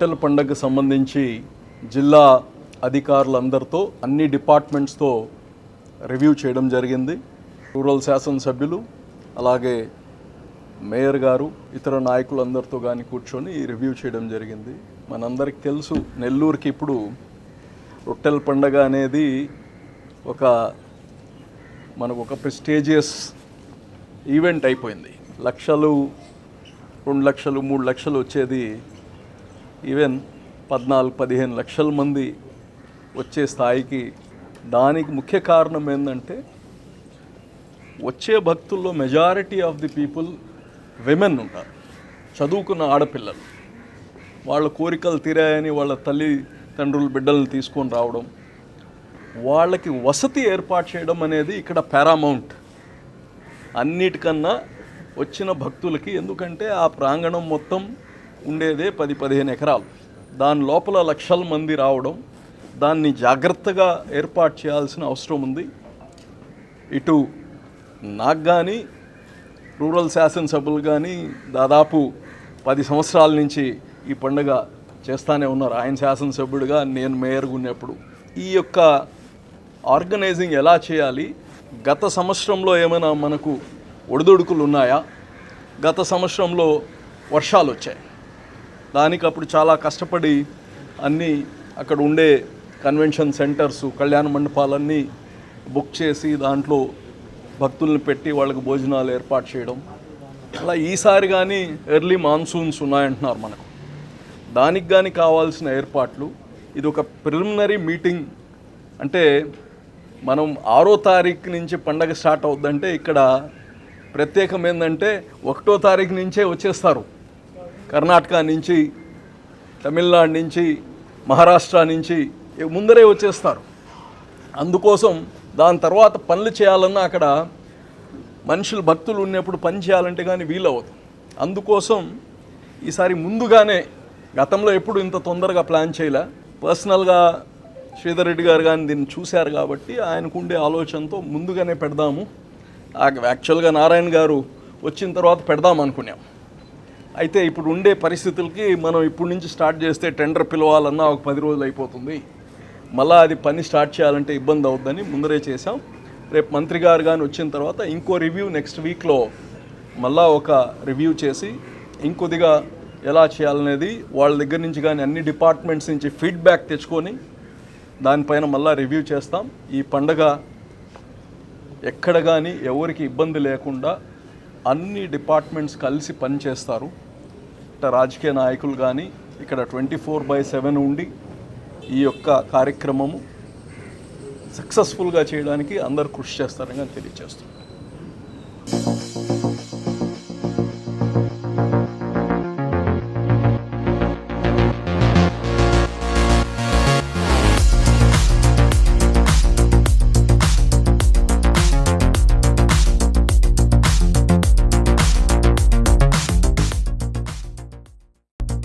రొట్టెల పండగకు సంబంధించి జిల్లా అధికారులందరితో అన్ని డిపార్ట్మెంట్స్తో రివ్యూ చేయడం జరిగింది. రూరల్ శాసనసభ్యులు అలాగే మేయర్ గారు ఇతర నాయకులందరితో కానీ కూర్చొని రివ్యూ చేయడం జరిగింది. మనందరికి తెలుసు నెల్లూరుకి ఇప్పుడు రొట్టెల పండగ అనేది ఒక మనకు ఒక ప్రెస్టేజియస్ ఈవెంట్ అయిపోయింది. లక్షలు రెండు లక్షలు మూడు లక్షలు వచ్చేది ఈవెన్ పద్నాలుగు పదిహేను లక్షల మంది వచ్చే స్థాయికి దానికి ముఖ్య కారణం ఏంటంటే వచ్చే భక్తుల్లో majority of the people women ఉంటారు. చదువుకున్న ఆడపిల్లలు. వాళ్ళ కోరికలు తీరాయని వాళ్ళ తల్లి తండ్రులు బిడ్డలను తీసుకొని రావడం వాళ్ళకి వసతి ఏర్పాటు చేయడం అనేది ఇక్కడ పారామౌంట్ అన్నిటికన్నా వచ్చిన భక్తులకి ఎందుకంటే ఆ ప్రాంగణం మొత్తం ఉండేదే పది పదిహేను ఎకరాలు. దాని లోపల లక్షల మంది రావడం దాన్ని జాగ్రత్తగా ఏర్పాటు చేయాల్సిన అవసరం ఉంది. ఇటు నాకు కానీ రూరల్ శాసనసభ్యులు కానీ దాదాపు పది సంవత్సరాల నుంచి ఈ పండుగ చేస్తానే ఉన్నారు. ఆయన శాసనసభ్యుడిగా నేను మేయర్గా ఉన్నప్పుడు ఈ యొక్క ఆర్గనైజింగ్ ఎలా చేయాలి? గత సంవత్సరంలో ఏమైనా మనకు ఒడిదుడుకులు ఉన్నాయా? గత సంవత్సరంలో వర్షాలు వచ్చాయి. దానికి అప్పుడు చాలా కష్టపడి అన్నీ అక్కడ ఉండే కన్వెన్షన్ సెంటర్స్ కళ్యాణ మండపాలన్నీ బుక్ చేసి దాంట్లో భక్తుల్ని పెట్టి వాళ్ళకి భోజనాలు ఏర్పాటు చేయడం. అలా ఈసారి కానీ ఎర్లీ మాన్సూన్స్ ఉన్నాయంటున్నారు మనకు. దానికి కానీ కావాల్సిన ఏర్పాట్లు. ఇది ఒక ప్రిలిమినరీ మీటింగ్. అంటే మనం ఆరో తారీఖు నుంచి పండగ స్టార్ట్ అవుద్దంటే ఇక్కడ ప్రత్యేకం ఏంటంటే ఒకటో తారీఖు నుంచే వచ్చేస్తారు. కర్ణాటక నుంచి తమిళనాడు నుంచి మహారాష్ట్ర నుంచి ముందరే వచ్చేస్తారు. అందుకోసం దాని తర్వాత పనులు చేయాలన్నా అక్కడ మనుషులు భక్తులు ఉన్నప్పుడు పని చేయాలంటే కానీ వీలవదు అందుకోసం ఈసారి ముందుగానే గతంలో ఎప్పుడు ఇంత తొందరగా ప్లాన్ చేయలే. పర్సనల్గా శ్రీధర్ రెడ్డి గారు కానీ దీన్ని చూశారు కాబట్టి ఆయనకు ఉండే ఆలోచనతో ముందుగానే పెడదాము. యాక్చువల్గా నారాయణ గారు వచ్చిన తర్వాత పెడదాం అనుకున్నాం. అయితే ఇప్పుడు ఉండే పరిస్థితులకి మనం ఇప్పటి నుంచి స్టార్ట్ చేస్తే టెండర్ పిలవాలన్నా ఒక పది రోజులు అయిపోతుంది. మళ్ళీ అది పని స్టార్ట్ చేయాలంటే ఇబ్బంది అవుద్దని ముందరే చేసాం రేపు మంత్రి గారు కానీ వచ్చిన తర్వాత ఇంకో రివ్యూ నెక్స్ట్ వీక్లో మళ్ళా ఒక రివ్యూ చేసి ఇంకొద్దిగా ఎలా చేయాలనేది వాళ్ళ దగ్గర నుంచి కానీ అన్ని డిపార్ట్మెంట్స్ నుంచి ఫీడ్బ్యాక్ తెచ్చుకొని దానిపైన మళ్ళీ రివ్యూ చేస్తాం. ఈ పండగ ఎక్కడ కానీ ఎవరికి ఇబ్బంది లేకుండా అన్ని డిపార్ట్మెంట్స్ కలిసి పనిచేస్తారు. ఇట రాజకీయ నాయకులు కానీ ఇక్కడ ట్వంటీ ఫోర్ బై సెవెన్ ఉండి ఈ యొక్క కార్యక్రమము సక్సెస్ఫుల్గా చేయడానికి అందరు కృషి చేస్తారని తెలియజేస్తున్నాం